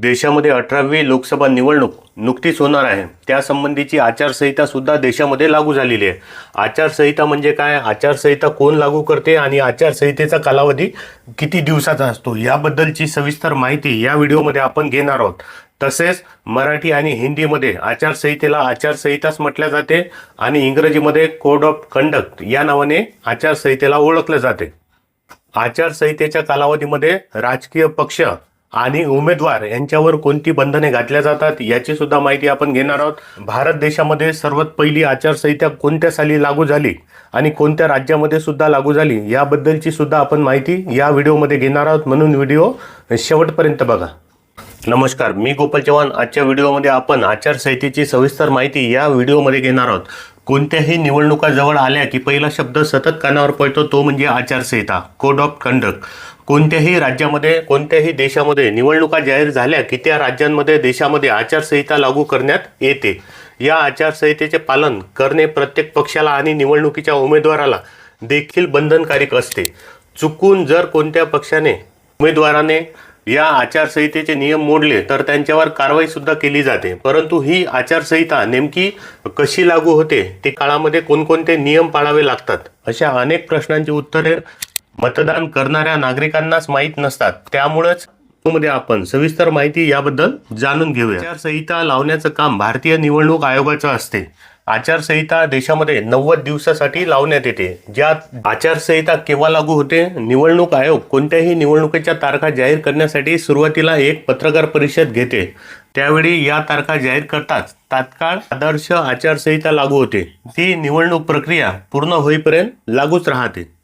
देशामध्ये अठरावी लोकसभा निवडणूक नुकतीच होणार आहे. त्यासंबंधीची आचारसंहिता सुद्धा देशामध्ये लागू झालेली आहे. आचारसंहिता म्हणजे काय? आचारसंहिता कोण लागू करते आणि आचारसंहितेचा कालावधी किती दिवसाचा असतो? याबद्दलची सविस्तर माहिती या व्हिडिओमध्ये आपण घेणार आहोत. तसेच मराठी आणि हिंदीमध्ये आचारसंहितेला आचारसंहिताच म्हटल्या जाते आणि इंग्रजीमध्ये कोड ऑफ कंडक्ट या नावाने आचारसंहितेला ओळखलं जाते. आचारसंहितेच्या कालावधीमध्ये राजकीय पक्ष आणि उमेदवार यांच्यावर कोणती बंधने घातल्या जातात याची सुद्धा माहिती आपण घेणार आहोत. भारत देशामध्ये सर्वात पहिली आचारसंहिता कोणत्या साली लागू झाली आणि कोणत्या राज्यामध्ये सुद्धा लागू झाली याबद्दलची सुद्धा आपण माहिती या व्हिडिओमध्ये घेणार आहोत. म्हणून व्हिडिओ शेवटपर्यंत बघा. नमस्कार मी गोपाल चव्हाण. आजच्या व्हिडिओमध्ये आपण आचारसंहितेची सविस्तर माहिती या व्हिडिओमध्ये घेणार आहोत. कोणत्याही निवडणुका जवळ आल्या की पहिला शब्द सतत कानावर पडतो तो म्हणजे आचारसंहिता कोड ऑफ कंडक्ट कोणत्याही राज्यामध्ये कोणत्याही देशामध्ये निवडणुका जाहीर झाल्या की त्या राज्यांमध्ये देशामध्ये आचारसंहिता लागू करण्यात येते. या आचारसंहितेचे पालन करणे प्रत्येक पक्षाला आणि निवडणुकीच्या उमेदवाराला देखील बंधनकारक असते. चुकून जर कोणत्या पक्षाने उमेदवाराने या आचारसंहितेचे नियम मोडले तर त्यांच्यावर कारवाईसुद्धा केली जाते. परंतु ही आचारसंहिता नेमकी कशी लागू होते ते काळामध्ये कोणकोणते नियम पाळावे लागतात अशा अनेक प्रश्नांची उत्तरे मतदान करणाऱ्या नागरिकांनाच माहीत नसतात. त्यामुळेच मध्ये आपण सविस्तर माहिती याबद्दल जाणून घेऊया. आचारसंहिता लावण्याचं काम भारतीय निवडणूक आयोगाचं असते. आचारसंहिता देशामध्ये नव्वद दिवसासाठी लावण्यात येते. ज्यात आचारसंहिता केव्हा लागू होते? निवडणूक आयोग कोणत्याही निवडणुकीच्या तारखा जाहीर करण्यासाठी सुरुवातीला एक पत्रकार परिषद घेते. त्यावेळी या तारखा जाहीर करताच तात्काळ आदर्श आचारसंहिता लागू होते. ती निवडणूक प्रक्रिया पूर्ण होईपर्यंत लागूच राहते.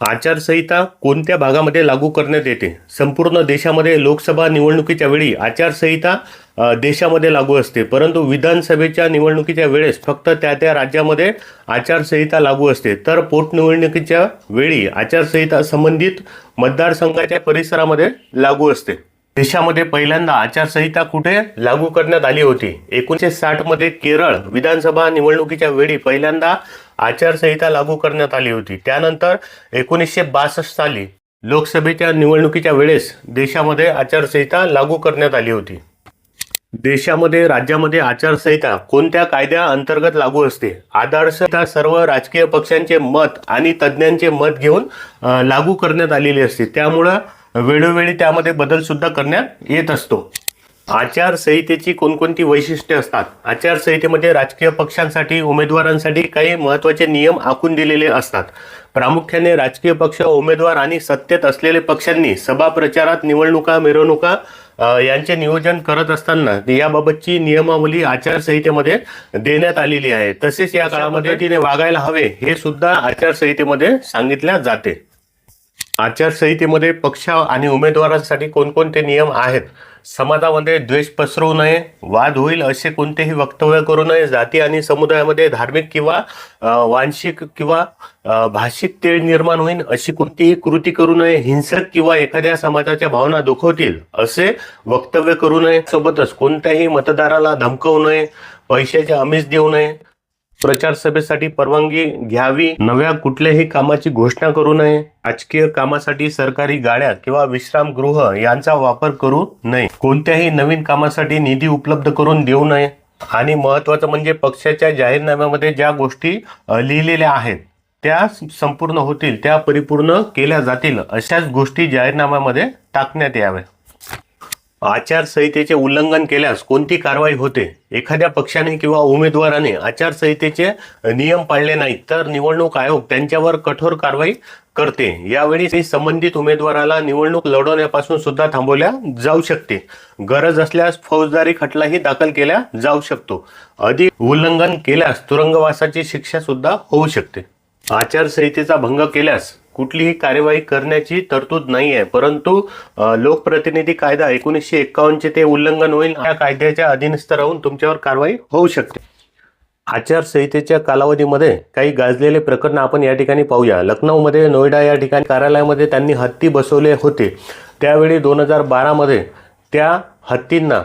आचारसंहिता कोणत्या भागामध्ये लागू करण्यात येते? संपूर्ण देशामध्ये लोकसभा निवडणुकीच्या वेळी आचारसंहिता देशामध्ये लागू असते. परंतु विधानसभेच्या निवडणुकीच्या वेळेस फक्त त्या त्या राज्यामध्ये आचारसंहिता लागू असते. तर पोटनिवडणुकीच्या वेळी आचारसंहिता संबंधित मतदारसंघाच्या परिसरामध्ये लागू असते. देशामध्ये पहिल्यांदा आचारसंहिता कुठे लागू करण्यात आली होती? एकोणीसशे साठमध्ये केरळ विधानसभा निवडणुकीच्या वेळी पहिल्यांदा आचारसंहिता लागू करण्यात आली होती. त्यानंतर एकोणीसशे बासष्ट साली लोकसभेच्या निवडणुकीच्या वेळेस देशामध्ये आचारसंहिता लागू करण्यात आली होती. देशामध्ये राज्यामध्ये आचारसंहिता कोणत्या कायद्या अंतर्गत लागू असते? आदर्शता सर्व राजकीय पक्षांचे मत आणि तज्ज्ञांचे मत घेऊन लागू करण्यात आलेली असते. त्यामुळं वेळोवेळी त्यामध्ये बदलसुद्धा करण्यात येत असतो. आचारसंहितेची कोणकोणती वैशिष्ट्ये असतात? आचारसंहितेमध्ये राजकीय पक्षांसाठी उमेदवारांसाठी काही महत्त्वाचे नियम आखून दिलेले असतात. प्रामुख्याने राजकीय पक्ष उमेदवार आणि सत्तेत असलेले पक्षांनी सभा प्रचारात निवडणुका मिरवणुका यांचे नियोजन करत असताना याबाबतची नियमावली आचारसंहितेमध्ये देण्यात आलेली आहे. तसेच या काळामध्ये तिने वागायला हवे हे सुद्धा आचारसंहितेमध्ये सांगितल्या जाते. आचारसंहितेमध्ये पक्ष आणि उमेदवारांसाठी कोणकोणते नियम आहेत? समाजामध्ये द्वेष पसरवू नये वाद होईल असे कोणतेही वक्तव्य करू नये. जाती आणि समुदायामध्ये धार्मिक किंवा वांशिक किंवा भाषिक तेळ निर्माण होईल अशी कोणतीही कृती करू नये. हिंसक किंवा एखाद्या समाजाच्या भावना दुखवतील असे वक्तव्य करू नये. सोबतच कोणत्याही मतदाराला धमकवू नये पैशाचे आमिष देऊ नये. प्रचार सभेसाठी परवानगी घ्यावी नव्या कुठल्याही कामाची घोषणा करू नये राजकीय कामासाठी सरकारी गाड्या किंवा विश्रामगृह यांचा वापर करू नये कोणत्याही नवीन कामासाठी निधी उपलब्ध करून देऊ नये. आणि महत्वाचं म्हणजे पक्षाच्या जाहीरनाम्यामध्ये ज्या गोष्टी लिहिलेल्या आहेत त्या संपूर्ण होतील त्या परिपूर्ण केल्या जातील अशाच गोष्टी जाहीरनाम्यामध्ये टाकण्यात याव्या आचारसंहितेचे उल्लंघन केल्यास कोणती कारवाई होते? एखाद्या पक्षाने किंवा उमेदवाराने आचारसंहितेचे नियम पाळले नाहीत तर निवडणूक आयोग त्यांच्यावर कठोर कारवाई करते. यावेळी ते संबंधित उमेदवाराला निवडणूक लढवण्यापासून सुद्धा थांबवल्या जाऊ शकते. गरज असल्यास फौजदारी खटलाही दाखल केला जाऊ शकतो. अधिक उल्लंघन केल्यास तुरुंगवासाची शिक्षा सुद्धा होऊ शकते. आचारसंहितेचा भंग केल्यास कुठलीही कार्यवाही करण्याची तरतूद नाही आहे परंतु लोकप्रतिनिधी कायदा एकोणीसशे एक्कावन्नचे ते उल्लंघन होईल. या कायद्याच्या अधीनस्थ राहून तुमच्यावर कारवाई होऊ शकते. आचारसंहितेच्या कालावधीमध्ये काही गाजलेले प्रकरण आपण या ठिकाणी पाहूया. लखनौमध्ये नोएडा या ठिकाणी कार्यालयामध्ये त्यांनी हत्ती बसवले होते. त्यावेळी दोन हजार बारामध्ये त्या हत्तींना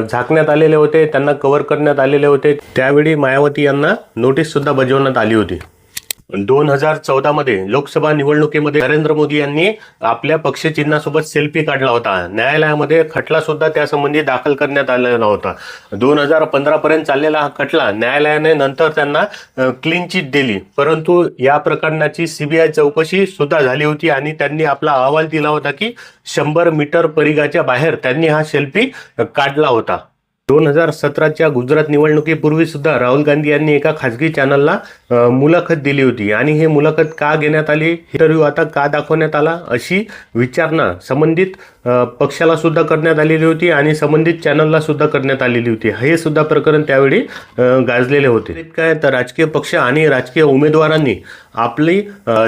झाकण्यात आलेले होते. त्यांना कव्हर करण्यात आलेले होते. त्यावेळी मायावती यांना नोटीससुद्धा बजावण्यात आली होती. दोन हजार चौदा मध्ये लोकसभा निवडणुकीमध्ये नरेंद्र मोदी यांनी आपल्या पक्षचिन्हासोबत सेल्फी काढला होता. न्यायालयामध्ये खटला सुद्धा त्यासंबंधी दाखल करण्यात आलेला होता. दोन हजार पंधरा पर्यंत चाललेला हा खटला न्यायालयाने नंतर त्यांना क्लीन चिट दिली. परंतु या प्रकरणाची सीबीआय चौकशी सुद्धा झाली होती आणि त्यांनी आपला अहवाल दिला होता की शंभर मीटर परिघाच्या बाहेर त्यांनी हा सेल्फी काढला होता. दोन हजार सतराच्या गुजरात निवडणुकीपूर्वी सुद्धा राहुल गांधी यांनी एका खाजगी चॅनलला मुलाखत दिली होती. आणि हे मुलाखत का घेण्यात आली? इंटरव्ह्यू आता का दाखवण्यात आला? अशी विचारणा संबंधित पक्षाला सुद्धा करण्यात आलेली होती आणि संबंधित चॅनलला सुद्धा करण्यात आलेली होती. हे सुद्धा प्रकरण त्यावेळी गाजलेले होते. काय तर राजकीय पक्ष आणि राजकीय उमेदवारांनी आपली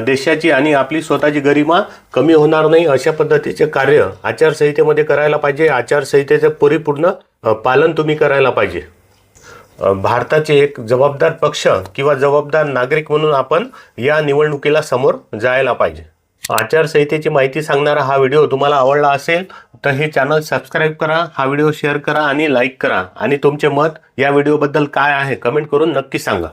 देशाची आणि आपली स्वतःची गरिमा कमी होणार नाही अशा पद्धतीचे कार्य आचारसंहितेमध्ये करायला पाहिजे. आचारसंहितेचं परिपूर्ण पालन तुम्ही करायला पाहिजे. भारताचे एक जबाबदार पक्ष किंवा जबाबदार नागरिक म्हणून आपण या निवडणुकीला समोर जायला पाहिजे. आचारसंहितेची माहिती सांगणारा हा व्हिडिओ तुम्हाला आवडला असेल तर हे चॅनल सबस्क्राईब करा हा व्हिडिओ शेअर करा आणि लाईक करा. आणि तुमचे मत या व्हिडिओबद्दल काय आहे कमेंट करून नक्की सांगा.